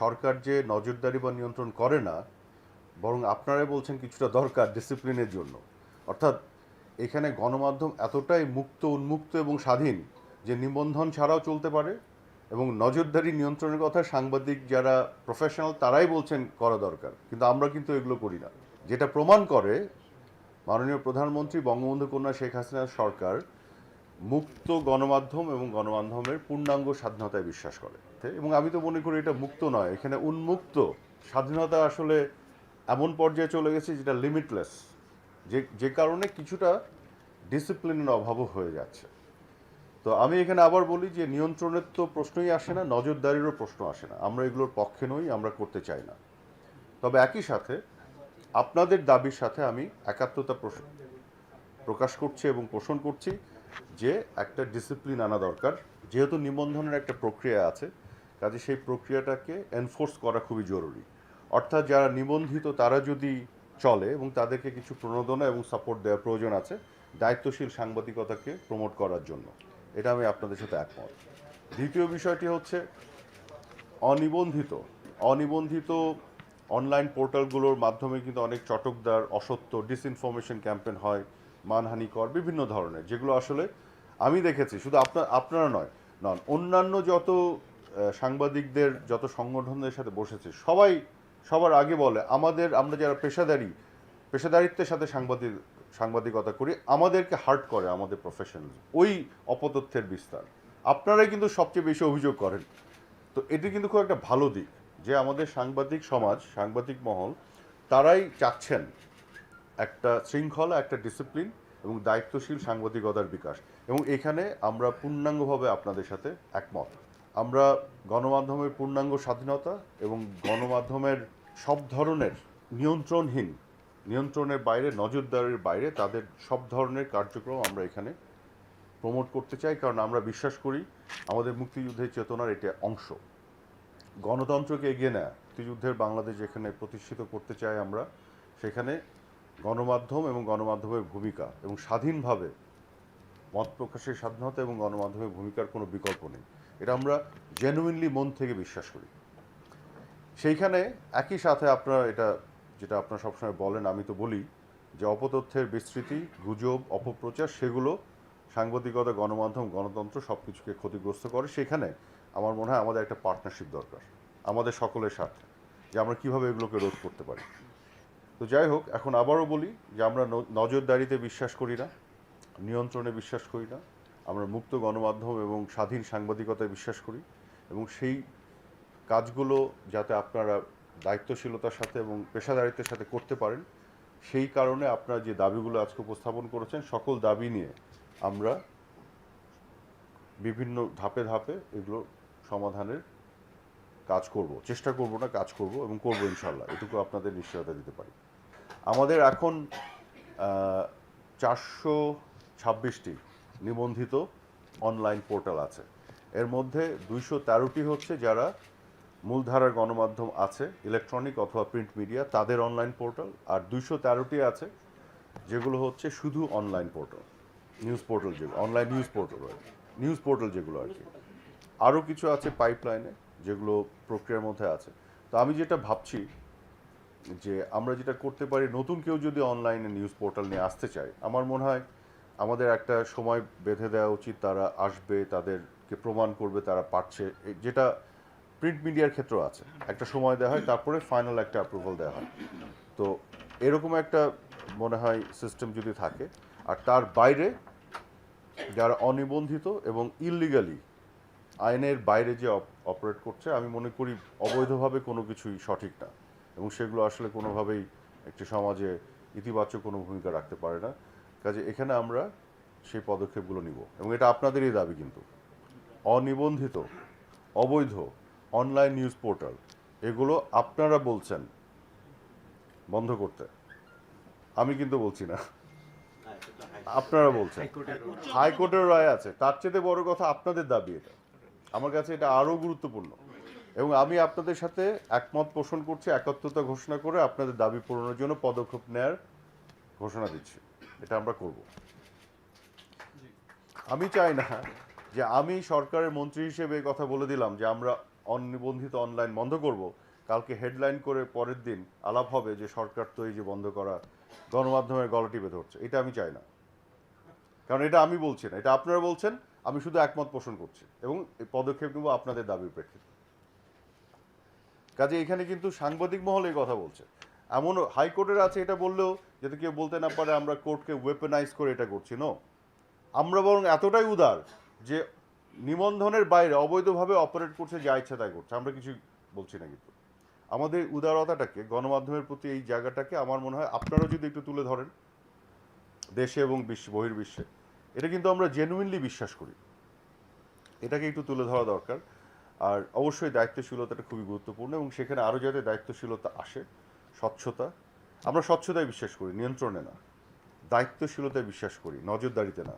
সরকার যে নজরদারি বা নিয়ন্ত্রণ করে না, বরং আপনারাই বলছেন কিছুটা দরকার ডিসিপ্লিনের জন্য। অর্থাৎ এখানে গণমাধ্যম এতটাই মুক্ত, উন্মুক্ত এবং স্বাধীন যে নিবন্ধন ছাড়াও চলতে পারে এবং নজরদারি নিয়ন্ত্রণের কথা সাংবাদিক যারা প্রফেশনাল তারাই বলছেন করা দরকার। কিন্তু আমরা কিন্তু এগুলো করি না। যেটা প্রমাণ করে মাননীয় প্রধানমন্ত্রী বঙ্গবন্ধু কন্যা শেখ হাসিনার সরকার মুক্ত গণমাধ্যম এবং গণমাধ্যমের পূর্ণাঙ্গ স্বাধীনতায় বিশ্বাস করে। এবং আমি তো মনে করি এটা মুক্ত নয়। এখানে উন্মুক্ত। স্বাধীনতা আসলে এমন পর্যায়ে চলে গেছে যেটা লিমিটলেস যে যে কারণে কিছুটা ডিসিপ্লিনের অভাবও হয়ে যাচ্ছে। তো আমি এখানে আবার বলি যে নিয়ন্ত্রণের তো প্রশ্নই আসে না, নজরদারিরও প্রশ্ন আসে না। আমরা এগুলোর পক্ষে নই, আমরা করতে চাই না। তবে একই সাথে আপনাদের দাবির সাথে আমি একাত্মতা প্রকাশ করছি এবং পোষণ করছি যে একটা ডিসিপ্লিন আনা দরকার। যেহেতু নিবন্ধনের একটা প্রক্রিয়া আছে কাজে সেই প্রক্রিয়াটাকে এনফোর্স করা খুবই জরুরি। অর্থাৎ যারা নিবন্ধিত, তারা যদি চলে এবং তাদেরকে কিছু প্রণোদনা এবং সাপোর্ট দেওয়ার প্রয়োজন আছে, দায়িত্বশীল সাংবাদিকতাকে প্রমোট করার জন্য। এটা আমি আপনাদের সাথে একমত। দ্বিতীয় বিষয়টি হচ্ছে, অনিবন্ধিত। অনিবন্ধিত অনলাইন পোর্টালগুলোর মাধ্যমে কিন্তু অনেক চটকদার, অসত্য ডিসইনফরমেশন ক্যাম্পেন হয়, মানহানিকর, বিভিন্ন ধরনের, যেগুলো আসলে আমি দেখেছি। শুধু আপনার, আপনারা নয়, নন, অন্যান্য যত সাংবাদিকদের যত সংগঠনদের সাথে বসেছে, সবাই সবার আগে বলে, আমাদের, আমরা যারা পেশাদারি, পেশাদারিত্বের সাথে সাংবাদিক, সাংবাদিকতা করি, আমাদেরকে হার্ট করে আমাদের প্রফেশনাল ওই অপতথ্যের বিস্তার। আপনারাই কিন্তু সবচেয়ে বেশি অভিযোগ করেন। তো এটি কিন্তু খুব একটা ভালো দিক যে আমাদের সাংবাদিক সমাজ, সাংবাদিক মহল, তারাই চাচ্ছেন একটা শৃঙ্খলা, একটা ডিসিপ্লিন এবং দায়িত্বশীল সাংবাদিকতার বিকাশ। এবং এখানে আমরা পূর্ণাঙ্গভাবে আপনাদের সাথে একমত। আমরা গণমাধ্যমের পূর্ণাঙ্গ স্বাধীনতা এবং গণমাধ্যমের সব ধরনের নিয়ন্ত্রণহীন, নিয়ন্ত্রণের বাইরে, নজরদারির বাইরে তাদের সব ধরনের কার্যক্রম আমরা এখানে প্রমোট করতে চাই। কারণ আমরা বিশ্বাস করি আমাদের মুক্তিযুদ্ধের চেতনার এটা অংশ। গণতন্ত্রকে এগিয়ে নেয়, মুক্তিযুদ্ধের বাংলাদেশ যেখানে প্রতিষ্ঠিত করতে চাই আমরা, সেখানে গণমাধ্যম এবং গণমাধ্যমের ভূমিকা এবং স্বাধীনভাবে মত প্রকাশের স্বাধীনতা এবং গণমাধ্যমের ভূমিকার কোনো বিকল্প নেই। এটা আমরা জেনুইনলি মন থেকে বিশ্বাস করি। সেইখানে একই সাথে আপনারা এটা, যেটা আপনারা সবসময় বলেন, আমি তো বলি যে অপতথ্যের বিস্তৃতি, গুজব, অপপ্রচার, সেগুলো সাংবাদিকতা, গণমাধ্যম, গণতন্ত্র সব কিছুকে ক্ষতিগ্রস্ত করে। সেখানে আমার মনে হয় আমাদের একটা পার্টনারশিপ দরকার, আমাদের সকলের সাথে, যে আমরা কীভাবে এগুলোকে রোধ করতে পারি। তো যাই হোক, এখন আবারও বলি যে আমরা নজরদারিতে বিশ্বাস করি না, নিয়ন্ত্রণে বিশ্বাস করি না আমরা মুক্ত গণমাধ্যম এবং স্বাধীন সাংবাদিকতায় বিশ্বাস করি এবং সেই কাজগুলো যাতে আপনারা দায়িত্বশীলতার সাথে এবং পেশাদারিত্বের সাথে করতে পারেন, সেই কারণে আপনারা যে দাবিগুলো আজকে উপস্থাপন করেছেন, সকল দাবি নিয়ে আমরা বিভিন্ন ধাপে ধাপে এগুলো সমাধানের কাজ করব, চেষ্টা করব না, কাজ করব এবং করব ইনশাল্লাহ এটুকু আপনাদের নিশ্চয়তা দিতে পারি। আমাদের এখন চারশো ছাব্বিশটি নিবন্ধিত অনলাইন পোর্টাল আছে। এর মধ্যে দুইশো তেরোটি হচ্ছে যারা মূলধারার গণমাধ্যম আছে ইলেকট্রনিক অথবা প্রিন্ট মিডিয়া তাদের অনলাইন পোর্টাল আর দুইশো তেরোটি আছে যেগুলো হচ্ছে শুধু অনলাইন পোর্টাল নিউজ পোর্টাল যেগুলো online news portal news portal যেগুলো আর কি। আরও কিছু আছে পাইপলাইনে যেগুলো প্রক্রিয়ার মধ্যে আছে। তো আমি যেটা ভাবছি যে আমরা যেটা করতে পারি, নতুন কেউ যদি অনলাইনে নিউজ পোর্টাল নিয়ে আসতে চায়, আমার মনে হয় আমাদের একটা সময় বেঁধে দেওয়া উচিত, তারা আসবে, তাদেরকে প্রমাণ করবে, তারা পারছে। যেটা প্রিন্ট মিডিয়ার ক্ষেত্রেও আছে। একটা সময় দেওয়া হয়, তারপরে ফাইনাল একটা অ্যাপ্রুভাল দেওয়া হয়। তো এরকম একটা মনে হয় সিস্টেম যদি থাকে, আর তার বাইরে যারা অনিবন্ধিত এবং ইললিগালি আইনের বাইরে যে অপারেট করছে, আমি মনে করি অবৈধভাবে কোনো কিছুই সঠিক না। এবং সেগুলো আসলে কোনোভাবেই একটি সমাজে ইতিবাচক কোনো ভূমিকা রাখতে পারে না। কাজে এখানে আমরা সেই পদক্ষেপগুলো নিব। এবং এটা আপনাদেরই দাবি কিন্তু। অনিবন্ধিত, অবৈধ অনলাইন নিউজ পোর্টাল, এগুলো আপনারা বলছেন বন্ধ করতে। আমি কিন্তু বলছি না। আপনারা বলছেন। হাইকোর্টের রায় আছে। তার চেয়ে বড় কথা আপনাদের দাবি এটা। আমার কাছে এটা আরও গুরুত্বপূর্ণ। এবং আমি আপনাদের সাথে একমত পোষণ করছি একাত্মতা ঘোষণা করে আপনাদের দাবি পূরণের জন্য পদক্ষেপ নেয়ার ঘোষণা দিচ্ছি। এটা আমরা করব। আমি চাই না যে আমি সরকারের মন্ত্রী হিসেবে কথা বলে দিলাম যে আমরা অনিবন্ধিত অনলাইন বন্ধ করব। কালকে হেডলাইন করে পরের দিন আলাপ হবে যে সরকার তো এই যে বন্ধ করা গণমাধ্যমের গলা টিপে ধরছে। এটা আমি চাই না। কারণ এটা আমি বলছি না, এটা আপনারা বলছেন, আমি শুধু একমত পোষণ করছি এবং এই পদক্ষেপ নেব আপনাদের দাবির প্রেক্ষিতে। কাজে এখানে কিন্তু সাংবাদিক মহল এই কথা বলছে। এমন হাইকোর্টের আছে এটা বললেও যাতে কেউ বলতে না পারে, আমরা কোর্টকে ওয়েপেনাইজ করে এটা করছি নো আমরা বরং এতটাই উদার যে নিবন্ধনের বাইরে অবৈধভাবে অপারেট করছে, যা ইচ্ছা তাই করছে। আমরা কিছু বলছি না কিন্তু। আমাদের উদারতাটাকে, গণমাধ্যমের প্রতি এই জায়গাটাকে আমার মনে হয় আপনারাও যদি একটু তুলে ধরেন, দেশে এবং বিশ্ব, বহির্বিশ্বে, এটা কিন্তু আমরা জেনুইনলি বিশ্বাস করি। এটাকে একটু তুলে ধরা দরকার। আর অবশ্যই দায়িত্বশীলতাটা খুবই গুরুত্বপূর্ণ এবং সেখানে আরও যাতে দায়িত্বশীলতা আসে স্বচ্ছতা। আমরা স্বচ্ছতায় বিশ্বাস করি, নিয়ন্ত্রণে না। দায়িত্বশীলতায় বিশ্বাস করি, নজরদারিতে না।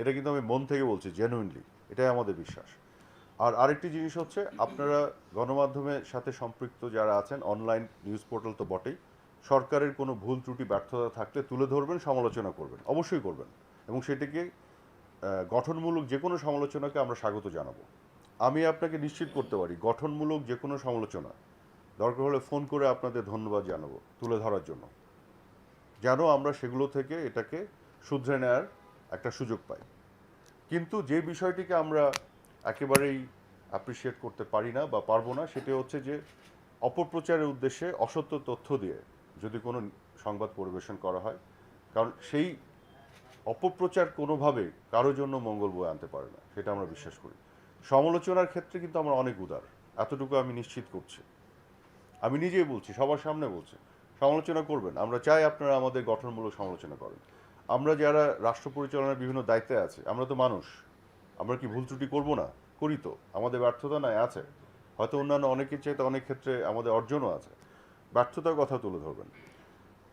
এটা কিন্তু আমি মন থেকে বলছি জেনুইনলি এটাই আমাদের বিশ্বাস। আর আরেকটি জিনিস হচ্ছে, আপনারা গণমাধ্যমের সাথে সম্পৃক্ত যারা আছেন অনলাইন নিউজ পোর্টাল তো বটেই, সরকারের কোনো ভুল, ত্রুটি, ব্যর্থতা থাকলে তুলে ধরবেন, সমালোচনা করবেন, অবশ্যই করবেন। এবং সেটিকে গঠনমূলক যে কোনো সমালোচনাকে আমরা স্বাগত জানাব। আমি আপনাকে নিশ্চিত করতে পারি, গঠনমূলক যে কোনো সমালোচনা দরকার হলে ফোন করে আপনাদের ধন্যবাদ জানাব, তুলে ধরার জন্য। যেন আমরা সেগুলো থেকে এটাকে শুধরে নেওয়ার একটা সুযোগ পাই। কিন্তু যে বিষয়টিকে আমরা একেবারেই অ্যাপ্রিসিয়েট করতে পারি না বা পারব না, সেটা হচ্ছে যে অপপ্রচারের উদ্দেশ্যে অসত্য তথ্য দিয়ে যদি কোনো সংবাদ পরিবেশন করা হয়, কারণ সেই অপপ্রচার কোনোভাবে কারোর জন্য মঙ্গল বয়ে আনতে পারে না, সেটা আমরা বিশ্বাস করি। সমালোচনার ক্ষেত্রে কিন্তু আমরা অনেক উদার, এতটুকু আমি নিশ্চিত করছি। আমি নিজেই বলছি, সবার সামনে বলছি, সমালোচনা করবেন আমরা চাই আপনারা আমাদের গঠনমূলক সমালোচনা করেন। আমরা যারা রাষ্ট্র পরিচালনার বিভিন্ন দায়িত্বে আছে, আমরা তো মানুষ। আমরা কি ভুল ত্রুটি করব না? করি তো। আমাদের ব্যর্থতা নাই, আছে। হয়তো অন্যান্য অনেকের চাইতে অনেক ক্ষেত্রে আমাদের অর্জনও আছে। ব্যর্থতার কথা তুলে ধরবেন।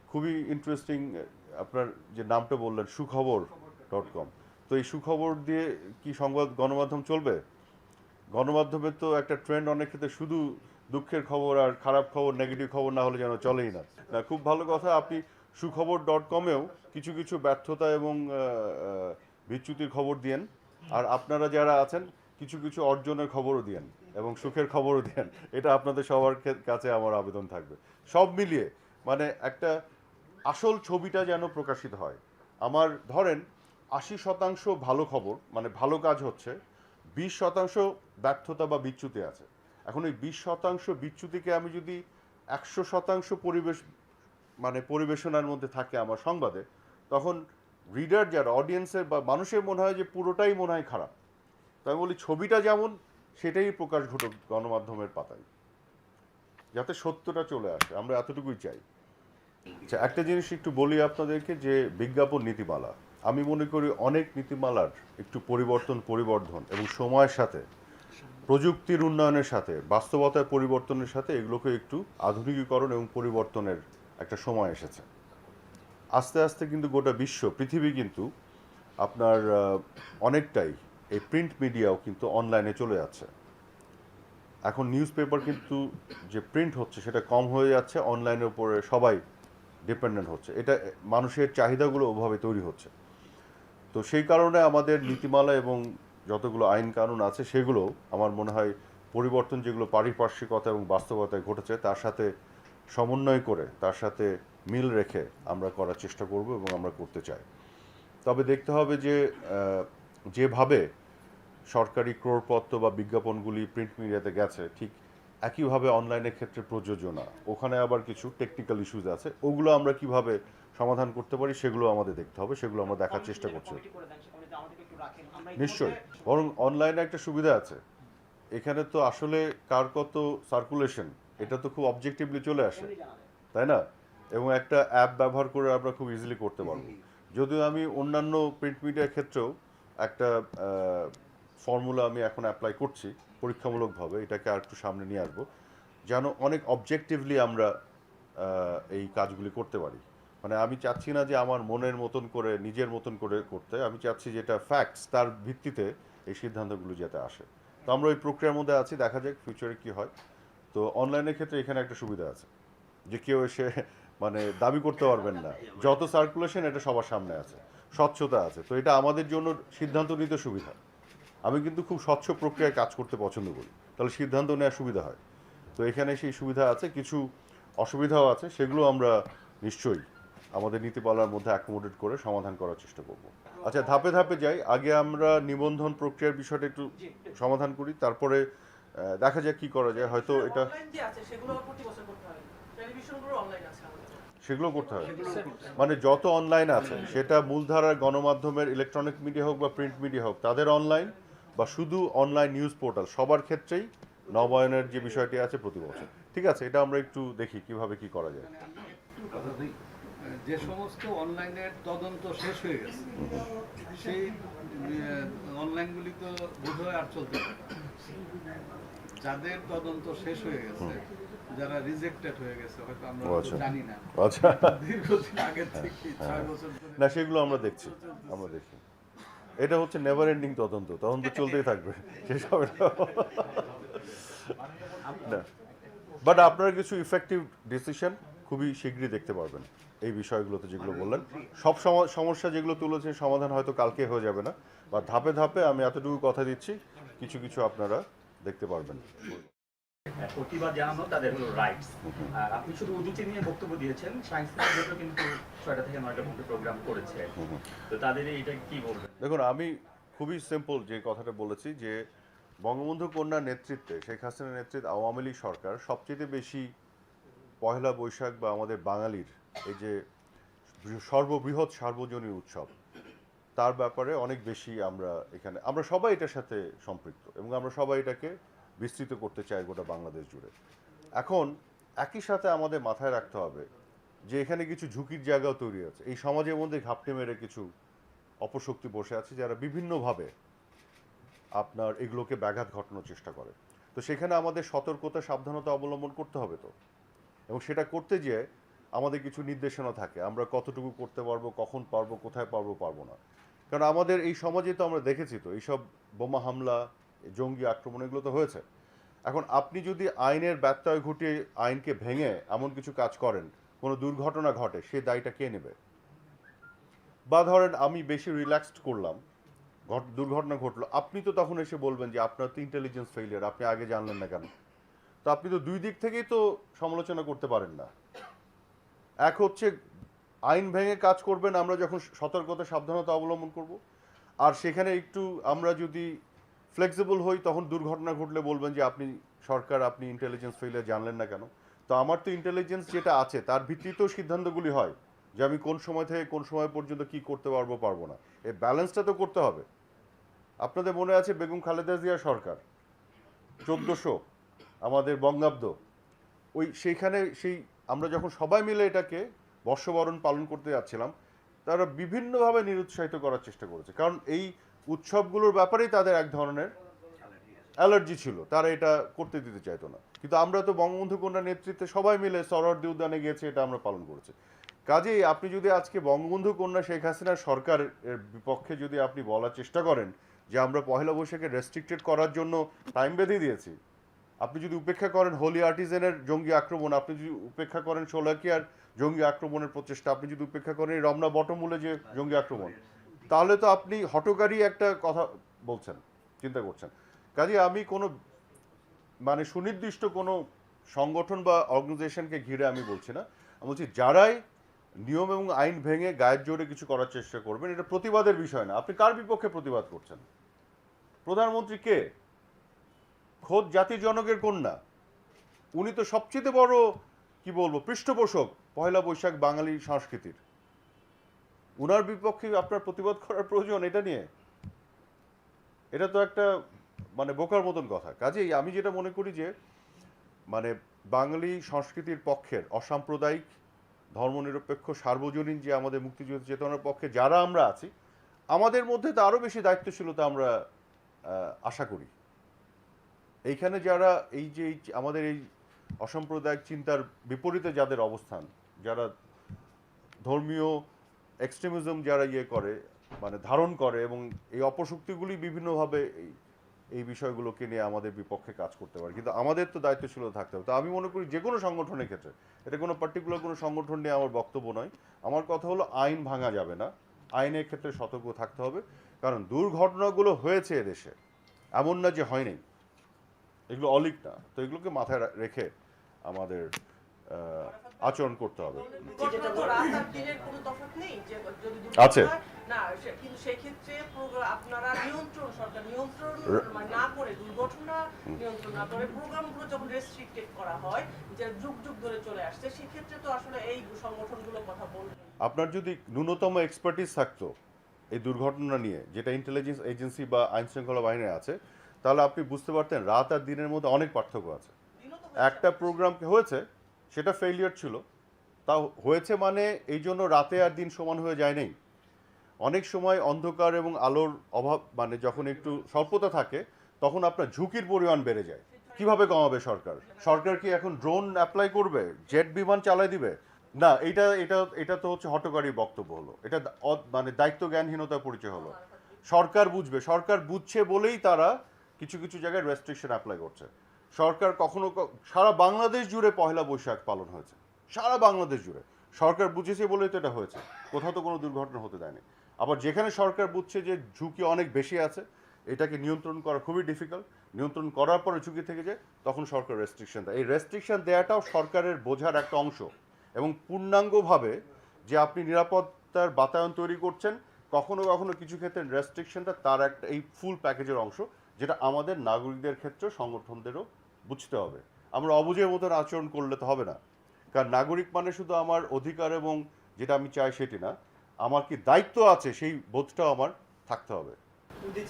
খুবই ইন্টারেস্টিং আপনার যে নামটা বললেন, সুখবর ডট কম তো এই সুখবর দিয়ে কি সংবাদ গণমাধ্যম চলবে? গণমাধ্যমের তো একটা ট্রেন্ড অনেক ক্ষেত্রে শুধু দুঃখের খবর আর খারাপ খবর নেগেটিভ খবর না হলে যেন চলেই না। খুব ভালো কথা, আপনি সুখবর ডট কমেও কিছু কিছু ব্যর্থতা এবং বিচ্যুতির খবর দিয়েন। আর আপনারা যারা আছেন, কিছু কিছু অর্জনের খবরও দিয়েন এবং সুখের খবরও দিয়েন। এটা আপনাদের সবার কাছে আমার আবেদন থাকবে। সব মিলিয়ে মানে একটা আসল ছবিটা যেন প্রকাশিত হয়। আমার ধরেন, আশি শতাংশ ভালো খবর মানে ভালো কাজ হচ্ছে, বিশ শতাংশ ব্যর্থতা বা বিচ্যুতি আছে। এখন ওই বিশ শতাংশ বিচ্যুতিকে আমি যদি একশো শতাংশ পরিবেশ মানে পরিবেশনার মধ্যে থাকে আমার সংবাদে, তখন রিডার যারা অডিয়েন্সের বা মানুষের মনে হয় যে পুরোটাই মনে হয় খারাপ। তাই বলি ছবিটা যেমন, সেটাই প্রকাশ ঘটুক গণমাধ্যমের পাতায়। যাতে সত্যটা চলে আসে, আমরা এতটুকুই চাই। আচ্ছা একটা জিনিস একটু বলি আপনাদেরকে যে বিজ্ঞাপন নীতিমালা। আমি মনে করি অনেক নীতিমালার একটু পরিবর্তন, পরিবর্ধন এবং সময়ের সাথে প্রযুক্তির উন্নয়নের সাথে, বাস্তবতার পরিবর্তনের সাথে এগুলোকে একটু আধুনিকীকরণ এবং পরিবর্তনের একটা সময় এসেছে। আস্তে আস্তে কিন্তু গোটা বিশ্ব, পৃথিবী কিন্তু আপনার অনেকটাই এই প্রিন্ট মিডিয়াও কিন্তু অনলাইনে চলে যাচ্ছে। এখন নিউজ পেপার কিন্তু যে প্রিন্ট হচ্ছে সেটা কম হয়ে যাচ্ছে, অনলাইনের উপরে সবাই ডিপেন্ডেন্ট হচ্ছে। এটা মানুষের চাহিদাগুলো ওভাবে তৈরি হচ্ছে। তো সেই কারণে আমাদের নীতিমালা এবং যতগুলো আইন কানুন আছে সেগুলো আমার মনে হয় পরিবর্তন যেগুলো পারিপার্শ্বিকতা এবং বাস্তবতায় ঘটেছে তার সাথে সমন্বয় করে তার সাথে মিল রেখে আমরা করার চেষ্টা করব এবং আমরা করতে চাই। তবে দেখতে হবে যে যেভাবে সরকারি ক্রোড়পত্র বা বিজ্ঞাপনগুলি প্রিন্ট মিডিয়াতে গেছে ঠিক একইভাবে অনলাইনের ক্ষেত্রে প্রযোজ্য না। ওখানে আবার কিছু টেকনিক্যাল ইস্যুজ আছে ওগুলো আমরা কীভাবে সমাধান করতে পারি সেগুলো আমাদের দেখতে হবে সেগুলো আমরা দেখার চেষ্টা করছি। নিশ্চয়ই। বরং অনলাইনে একটা সুবিধা আছে। এখানে তো আসলে কার কত সার্কুলেশন এটা তো খুব অবজেক্টিভলি চলে আসে। তাই না? এবং একটা অ্যাপ ব্যবহার করে আমরা খুব ইজিলি করতে পারব। যদিও আমি অন্যান্য প্রিন্ট মিডিয়ার ক্ষেত্রেও একটা ফর্মুলা আমি এখন অ্যাপ্লাই করছি পরীক্ষামূলকভাবে এটাকে আর একটু সামনে নিয়ে আসব। যেন অনেক অবজেক্টিভলি আমরা এই কাজগুলি করতে পারি। মানে আমি চাচ্ছি না যে আমার মনের মতন করে, নিজের মতন করে করতে। আমি চাচ্ছি যেটা ফ্যাক্টস তার ভিত্তিতে এই সিদ্ধান্তগুলো যাতে আসে। তো আমরা ওই প্রক্রিয়ার মধ্যে আছি, দেখা যাক ফিউচারে কি হয়। তো অনলাইনের ক্ষেত্রে এখানে একটা সুবিধা আছে, যে কেউ এসে মানে দাবি করতে পারবেন না। যত সার্কুলেশন এটা সবার সামনে আছে। স্বচ্ছতা আছে। তো এটা আমাদের জন্য সিদ্ধান্ত নিতে সুবিধা। আমি কিন্তু খুব স্বচ্ছ প্রক্রিয়ায় কাজ করতে পছন্দ করি। তাহলে সিদ্ধান্ত নেওয়ার সুবিধা হয়। তো এখানে সেই সুবিধা আছে, কিছু অসুবিধাও আছে, সেগুলো আমরা নিশ্চয়ই আমাদের নীতিমালার মধ্যে অ্যাকোমোডেট করে সমাধান করার চেষ্টা করব। আচ্ছা ধাপে ধাপে যাই। আগে আমরা নিবন্ধন প্রক্রিয়ার বিষয়টা একটু সমাধান করি তারপরে দেখা যাক কি করা যায়। হয়তো এটা সেগুলো করতে টেলিভিশনগুলো অনলাইন আছে আমাদের। সেগুলো করতে হবে মানে যত অনলাইন আছে সেটা মূলধারার গণমাধ্যমের ইলেকট্রনিক মিডিয়া হোক বা প্রিন্ট মিডিয়া হোক তাদের অনলাইন বা শুধু অনলাইন নিউজ পোর্টাল সবার ক্ষেত্রেই নবায়নের যে বিষয়টি আছে প্রতি বছর। ঠিক আছে এটা আমরা একটু দেখি কীভাবে কি করা যায়। যে সমস্ত অনলাইনের তদন্ত শেষ হয়ে গেছে সেই অনলাইনগুলি তো বোধহয় আর চলতে পারে যাদের তদন্ত শেষ হয়ে গেছে যারা রিজেক্টেড হয়ে গেছে হয়তো আমরা আচ্ছা। জানি না। আচ্ছা। দীর্ঘদিন আগে থেকে ছয় বছর না সেগুলো আমরা দেখছি আমরা দেখি এটা হচ্ছে নেভার এন্ডিং তদন্ত তদন্ত চলতেই থাকবে শেষ হবে না। বাট আপনার কিছু ইফেক্টিভ ডিসিশন খুবই শীঘ্রই দেখতে পারবেন। এই বিষয়গুলোতে যেগুলো বললেন। সব সম- সমস্যা যেগুলো তুলেছেন সমাধান হয়তো কালকে হয়ে যাবে না। বা ধাপে ধাপে আমি এতটুকু কথা দিচ্ছি কিছু কিছু আপনারা দেখতে পারবেন। প্রতিবাদ জানানো তাদের হলো রাইটস আর আপনি শুধু নিয়ে বক্তব্য দিয়েছেন সায়েন্স কিন্তু ছয়টা থেকে নয়টা পর্যন্ত প্রোগ্রাম করেছে। তো তাদের এইটা কি বলবেন? দেখুন আমি খুবই সিম্পল যে কথাটা বলেছি যে বঙ্গবন্ধু কন্যার নেতৃত্বে শেখ হাসিনার নেতৃত্বে আওয়ামী লীগ সরকার সবচেয়ে বেশি পয়লা বৈশাখ বা আমাদের বাঙালির এই যে সর্ববৃহৎ সার্বজনীন উৎসব, তার ব্যাপারে অনেক বেশি আমরা এখানে, আমরা সবাই এটার সাথে সম্পৃক্ত এবং আমরা সবাই এটাকে বিস্তৃত করতে চাই গোটা বাংলাদেশ জুড়ে। এখন একই সাথে আমাদের মাথায় রাখতে হবে যে এখানে কিছু ঝুঁকির জায়গাও তৈরি আছে। এই সমাজের মধ্যে ঘাপটে মেরে কিছু অপশক্তি বসে আছে যারা বিভিন্নভাবে আপনার এগুলোকে ব্যাঘাত ঘটানোর চেষ্টা করে। তো সেখানে আমাদের সতর্কতা, সাবধানতা অবলম্বন করতে হবে তো। এবং সেটা করতে গিয়ে আমাদের কিছু নির্দেশনা থাকে। আমরা কতটুকু করতে পারব, কখন পারব, কোথায় পারব পারব না। কারণ আমাদের এই সমাজে তো আমরা দেখেছি তো, এইসব বোমা হামলা, জঙ্গি আক্রমণ, এগুলো তো হয়েছে। এখন আপনি যদি আইনের ব্যত্যয় ঘটিয়ে আইনকে ভেঙে এমন কিছু কাজ করেন, কোনো দুর্ঘটনা ঘটে, সে দায়টা কে নেবে? বা ধরেন আমি বেশি রিল্যাক্সড করলাম, ঘট- দুর্ঘটনা ঘটলো, আপনি তো তখন এসে বলবেন যে আপনার তো ইন্টেলিজেন্স ফেলিয়ার আপনি আগে জানলেন না কেন? তো আপনি তো দুই দিক থেকেই তো সমালোচনা করতে পারেন না। এক হচ্ছে আইন ভেঙে কাজ করবেন, আমরা যখন সতর্কতা, সাবধানতা অবলম্বন করব। আর সেখানে একটু আমরা যদি ফ্লেক্সিবল হই, তখন দুর্ঘটনা ঘটলে বলবেন যে, আপনি সরকার, আপনি ইন্টেলিজেন্স ফেলিয়ার জানলেন না কেন? তো আমার তো ইন্টেলিজেন্স যেটা আছে, তার ভিত্তিতেও সিদ্ধান্তগুলি হয় যে, আমি কোন সময় থেকে কোন সময় পর্যন্ত কি করতে পারব পারব না। এই ব্যালেন্সটা তো করতে হবে। আপনাদের মনে আছে বেগম খালেদা জিয়া সরকার? চোদ্দোশো আমাদের বঙ্গাব্দ। ওই সেইখানে সেই আমরা যখন সবাই মিলে এটাকে বর্ষবরণ পালন করতে যাচ্ছিলাম, তারা বিভিন্নভাবে নিরুৎসাহিত করার চেষ্টা করেছে। কারণ এই উৎসবগুলোর ব্যাপারেই তাদের এক ধরনের অ্যালার্জি ছিল। তারা এটা করতে দিতে চাইতো না। কিন্তু আমরা তো বঙ্গবন্ধু কন্যার নেতৃত্বে সবাই মিলে সরহদ্দি উদ্যানে গিয়েছে, এটা আমরা পালন করেছি। কাজেই আপনি যদি আজকে বঙ্গবন্ধু কন্যা শেখ হাসিনার সরকারের বিপক্ষে যদি আপনি বলার চেষ্টা করেন যে আমরা পহেলা বৈশাখে রেস্ট্রিক্টেড করার জন্য টাইম বেঁধে দিয়েছি আপনি যদি উপেক্ষা করেন হোলি আর্টিজেনের জঙ্গি আক্রমণ, আপনি যদি উপেক্ষা করেন সোলাকিয়ার জঙ্গি আক্রমণের প্রচেষ্টা, আপনি যদি উপেক্ষা করেন রমনা বটমূলে যে জঙ্গি আক্রমণ, তাহলে তো আপনি হটকারী একটা কথা বলছেন, চিন্তা করছেন। কাজে আমি কোনো মানে সুনির্দিষ্ট কোনো সংগঠন বা অর্গানাইজেশনকে ঘিরে আমি বলছি না। আমি বলছি যারাই নিয়ম এবং আইন ভেঙে গায়ের জোরে কিছু করার চেষ্টা করবেন, এটা প্রতিবাদের বিষয় না। আপনি কার বিপক্ষে প্রতিবাদ করছেন? প্রধানমন্ত্রী কে? খোদ জাতির জনকের কন্যা। উনি তো সবচেয়ে বড়, কি বলব, পৃষ্ঠপোষক পয়লা বৈশাখ বাঙালি সংস্কৃতির। উনার বিপক্ষে আপনার প্রতিবাদ করার প্রয়োজন এটা নিয়ে? এটা তো একটা মানে বোকার মতন কথা। কাজেই আমি যেটা মনে করি যে মানে বাঙালি সংস্কৃতির পক্ষের অসাম্প্রদায়িক, ধর্মনিরপেক্ষ, সার্বজনীন যে আমাদের মুক্তিযুদ্ধ চেতনার পক্ষে যারা আমরা আছি, আমাদের মধ্যে তো আরও বেশি দায়িত্বশীলতা আমরা আশা করি। এইখানে যারা এই যে আমাদের এই অসাম্প্রদায়িক চিন্তার বিপরীতে যাদের অবস্থান, যারা ধর্মীয় এক্সট্রিমিজম যারা ইয়ে করে মানে ধারণ করে এবং এই অপশক্তিগুলি বিভিন্নভাবে এই বিষয়গুলোকে নিয়ে আমাদের বিপক্ষে কাজ করতে পারে। কিন্তু আমাদের তো দায়িত্বশীলতা থাকতে হবে। তো আমি মনে করি যে কোনো সংগঠনের ক্ষেত্রে, এটা কোনো পার্টিকুলার কোনো সংগঠন নিয়ে আমার বক্তব্য নয়। আমার কথা হলো আইন ভাঙা যাবে না। আইনের ক্ষেত্রে সতর্ক থাকতে হবে। কারণ দুর্ঘটনাগুলো হয়েছে এদেশে। এমন না যে হয়নি। এগুলো অলিক না তো এগুলোকে মাথায় রেখে আমাদের আচরণ করতে হবে আছে। আপনারা যদি ন্যূনতম এক্সপার্টিস থাকতো এই দুর্ঘটনা নিয়ে, যেটা ইন্টেলিজেন্স এজেন্সি বা আইন শৃঙ্খলা বাহিনীর আছে তাহলে আপনি বুঝতে পারতেন রাত আর দিনের মধ্যে অনেক পার্থক্য আছে। একটা প্রোগ্রাম হয়েছে সেটা ফেলিয়ার ছিল। তা হয়েছে মানে এই জন্য রাতে আর দিন সমান হয়ে যায় নাই। অনেক সময় অন্ধকার এবং আলোর অভাব মানে যখন একটু স্বল্পতা থাকে তখন আপনার ঝুঁকির পরিমাণ বেড়ে যায়। কীভাবে কমাবে সরকার? সরকার কি এখন ড্রোন অ্যাপ্লাই করবে? জেট বিমান চালাই দিবে? না এটা এটা এটা তো হচ্ছে হটকারী বক্তব্য হলো। এটা মানে দায়িত্ব জ্ঞানহীনতার পরিচয় হলো। সরকার বুঝবে সরকার বুঝছে বলেই তারা কিছু কিছু জায়গায় রেস্ট্রিকশন অ্যাপ্লাই করছে। সরকার কখনো সারা বাংলাদেশ জুড়ে পহেলা বৈশাখ পালন হয়েছে। সারা বাংলাদেশ জুড়ে। সরকার বুঝেছে বলেই তো এটা হয়েছে। কোথাও তো কোনো দুর্ঘটনা হতে দেয়নি। আবার যেখানে সরকার বুঝছে যে ঝুঁকি অনেক বেশি আছে, এটাকে নিয়ন্ত্রণ করা খুবই ডিফিকাল্ট নিয়ন্ত্রণ করার পরে ঝুঁকি থেকে যায়, তখন সরকার রেস্ট্রিকশন দেয়। এই রেস্ট্রিকশন দেওয়াটাও সরকারের বোঝার একটা অংশ। এবং পূর্ণাঙ্গভাবে যে আপনি নিরাপত্তার বাতায়ন তৈরি করছেন, কখনো কখনো কিছু ক্ষেত্রে রেস্ট্রিকশনটা তার একটা এই ফুল প্যাকেজের অংশ। যেটা আমাদের নাগরিকদের ক্ষেত্রে সংগঠনদেরও বুঝতে হবে। আমরা অবুঝের মতন আচরণ করলে তো হবে না। কারণ নাগরিক মানে শুধু আমার অধিকার এবং যেটা আমি চাই সেটি না আমার কি দায়িত্ব আছে সেই বোধটাও আমার থাকতে হবে।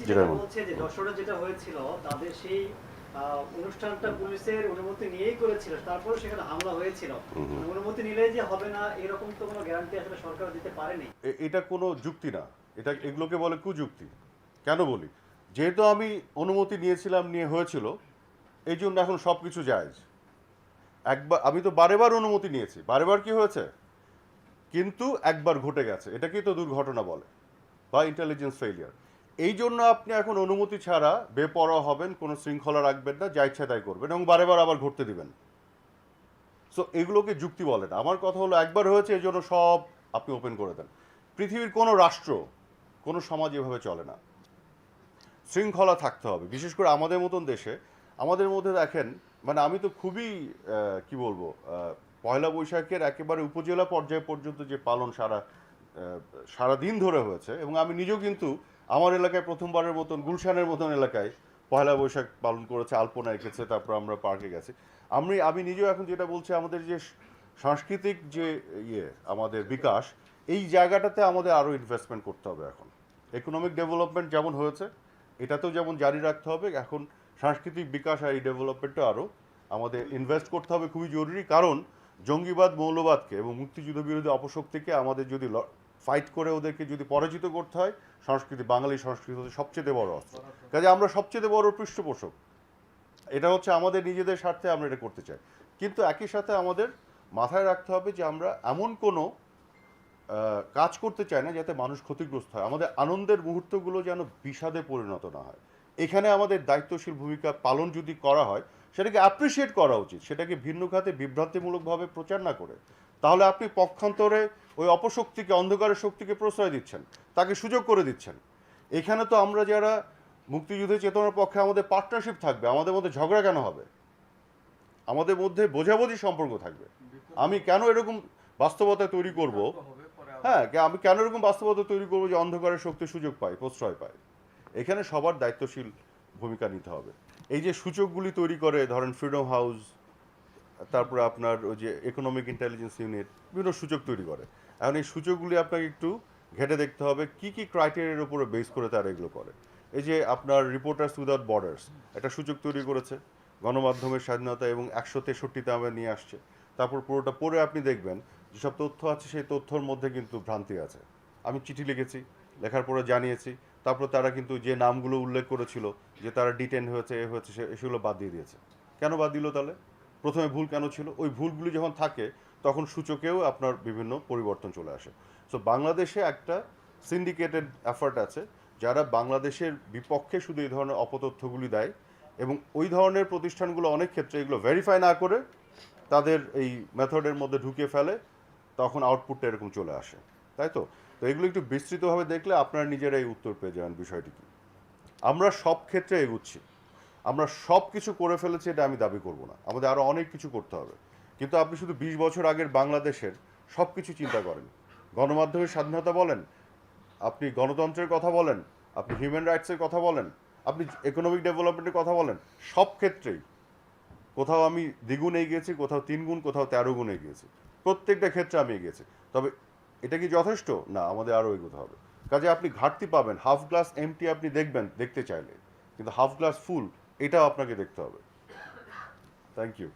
যেটা যে হয়েছিল তাদের সেই অনুষ্ঠানটা পুলিশের অনুমতি নিয়েই করেছিল তারপরে সেখানে হামলা হয়েছিল। অনুমতি নিলেই যে হবে না এরকম তো কোনো গ্যারান্টি আসলে সরকার দিতে পারেনি। এটা কোনো যুক্তি না। এটা এগুলোকে বলে কুযুক্তি। কেন বলি? যেহেতু আমি অনুমতি নিয়েছিলাম, নিয়ে হয়েছিল, এই জন্য এখন সব কিছু জায়েজ। একবার, আমি তো বারেবার অনুমতি নিয়েছি, বারেবার কি হয়েছে? কিন্তু একবার ঘটে গেছে, এটাকেই তো দুর্ঘটনা বলে, বা ইন্টেলিজেন্স ফেলিয়ার এই জন্য আপনি এখন অনুমতি ছাড়া বেপরোয়া হবেন, কোনো শৃঙ্খলা রাখবেন না, যা ইচ্ছা তাই করবেন, এবং বারেবার আবার ঘটতে দিবেন। সো এগুলোকে যুক্তি বলে না। আমার কথা হলো, একবার হয়েছে, এই জন্য সব আপনি ওপেন করে দেন। পৃথিবীর কোনো রাষ্ট্র, কোনো সমাজ এভাবে চলে না। শৃঙ্খলা থাকতে হবে, বিশেষ করে আমাদের মতন দেশে। আমাদের মধ্যে দেখেন মানে আমি তো খুবই কি বলব পয়লা বৈশাখের একেবারে উপজেলা পর্যায় পর্যন্ত যে পালন সারা সারা দিন ধরে হয়েছে, এবং আমি নিজেও কিন্তু আমার এলাকায় প্রথমবারের মতন, গুলশানের মতন এলাকায় পয়লা বৈশাখ পালন করেছে, আলপনা এঁকেছে, তারপর আমরা পার্কে গেছি। আমি আমি নিজেও এখন যেটা বলছি, আমাদের যে সাংস্কৃতিক যে ইয়ে আমাদের বিকাশ, এই জায়গাটাতে আমাদের আরও ইনভেস্টমেন্ট করতে হবে এখন। ইকোনমিক ডেভেলপমেন্ট যেমন হয়েছে এটাতেও যেমন জারি রাখতে হবে, এখন সাংস্কৃতিক বিকাশ আর এই ডেভেলপমেন্টটা আরও আমাদের ইনভেস্ট করতে হবে খুবই জরুরি। কারণ জঙ্গিবাদ, মৌলবাদকে এবং মুক্তিযুদ্ধ বিরোধী অপশক্তিকে আমাদের যদি ফাইট করে ওদেরকে যদি পরাজিত করতে হয়, সংস্কৃতি, বাঙালি সংস্কৃতি হচ্ছে সবচেয়ে বড় অস্ত্র। কাজে আমরা সবচেয়ে বড় পৃষ্ঠপোষক। এটা হচ্ছে আমাদের নিজেদের স্বার্থে আমরা এটা করতে চাই। কিন্তু একই সাথে আমাদের মাথায় রাখতে হবে যে আমরা এমন কোনো কাজ করতে চায় না যাতে মানুষ ক্ষতিগ্রস্ত হয়। আমাদের আনন্দের মুহূর্তগুলো যেন বিষাদে পরিণত না হয়। এখানে আমাদের দায়িত্বশীল ভূমিকা পালন যদি করা হয়, সেটাকে অ্যাপ্রিসিয়েট করা উচিত। সেটাকে ভিন্ন খাতে বিভ্রান্তিমূলকভাবে প্রচার না করে। তাহলে আপনি পক্ষান্তরে ওই অপশক্তিকে, অন্ধকারের শক্তিকে প্রশ্রয় দিচ্ছেন, তাকে সুযোগ করে দিচ্ছেন। এখানে তো আমরা যারা মুক্তিযুদ্ধের চেতনার পক্ষে আমাদের পার্টনারশিপ থাকবে, আমাদের মধ্যে ঝগড়া কেন হবে? আমাদের মধ্যে বোঝাবুঝি সম্পর্ক থাকবে। আমি কেন এরকম বাস্তবতা তৈরি করব? হ্যাঁ কে- আমি কেন এরকম বাস্তবতা তৈরি করব যে অন্ধকারের শক্তি সুযোগ পায়, প্রশ্রয় পায়? এখানে সবার দায়িত্বশীল ভূমিকা নিতে হবে। এই যে সূচকগুলি তৈরি করে, ধরেন ফ্রিডম হাউস তারপরে আপনার ওই যে ইকোনমিক ইন্টেলিজেন্স ইউনিট বিভিন্ন সূচক তৈরি করে। এখন এই সূচকগুলি আপনাকে একটু ঘেটে দেখতে হবে, কি কি ক্রাইটেরিয়ার উপরে বেস করে তারা এগুলো করে। এই যে আপনার রিপোর্টার্স উইদাউট বর্ডার্স একটা সূচক তৈরি করেছে, গণমাধ্যমের স্বাধীনতা এবং একশো তেষট্টিতে আমরা নিয়ে আসছে। তারপর পুরোটা পরে আপনি দেখবেন যেসব তথ্য আছে, সেই তথ্যর মধ্যে কিন্তু ভ্রান্তি আছে। আমি চিঠি লিখেছি, লেখার পরে জানিয়েছি। তারপর তারা কিন্তু যে নামগুলো উল্লেখ করেছিল, যে তারা ডিটেন হয়েছে, এ হয়েছে, সে সেগুলো বাদ দিয়ে দিয়েছে। কেন বাদ দিল তাহলে? প্রথমে ভুল কেন ছিল? ওই ভুলগুলি যখন থাকে, তখন সূচকেও আপনার বিভিন্ন পরিবর্তন চলে আসে। সো বাংলাদেশে একটা সিন্ডিকেটেড এফার্ট আছে, যারা বাংলাদেশের বিপক্ষে শুধু এই ধরনের অপতথ্যগুলি দেয় এবং ওই ধরনের প্রতিষ্ঠানগুলো অনেক ক্ষেত্রে এগুলো ভেরিফাই না করে তাদের এই মেথডের মধ্যে ঢুকিয়ে ফেলে তখন আউটপুটটা এরকম চলে আসে। তাই তো? তো এগুলো একটু বিস্তৃতভাবে দেখলে আপনারা নিজেরাই উত্তর পেয়ে যাবেন বিষয়টি আমরা সব ক্ষেত্রে এগুচ্ছি। আমরা সব কিছু করে ফেলেছি এটা আমি দাবি করব না। আমাদের আরও অনেক কিছু করতে হবে। কিন্তু আপনি শুধু বিশ বছর আগের বাংলাদেশের সব কিছু চিন্তা করেন। গণমাধ্যমের স্বাধীনতা বলেন, আপনি গণতন্ত্রের কথা বলেন, আপনি হিউম্যান রাইটসের কথা বলেন, আপনি ইকোনমিক ডেভেলপমেন্টের কথা বলেন, সব ক্ষেত্রেই কোথাও আমি দ্বিগুণ এগিয়েছি, কোথাও তিন গুণ কোথাও তেরো গুণ এগিয়েছি। প্রত্যেকটা ক্ষেত্রে আমি এগিয়েছি তবে এটা কি যথেষ্ট? না, আমাদের আরও এগোতে হবে। কাজে আপনি ঘাটতি পাবেন। হাফ গ্লাস এমটি আপনি দেখবেন, দেখতে চাইলে। কিন্তু হাফ গ্লাস ফুল, এটাও আপনাকে দেখতে হবে। Thank you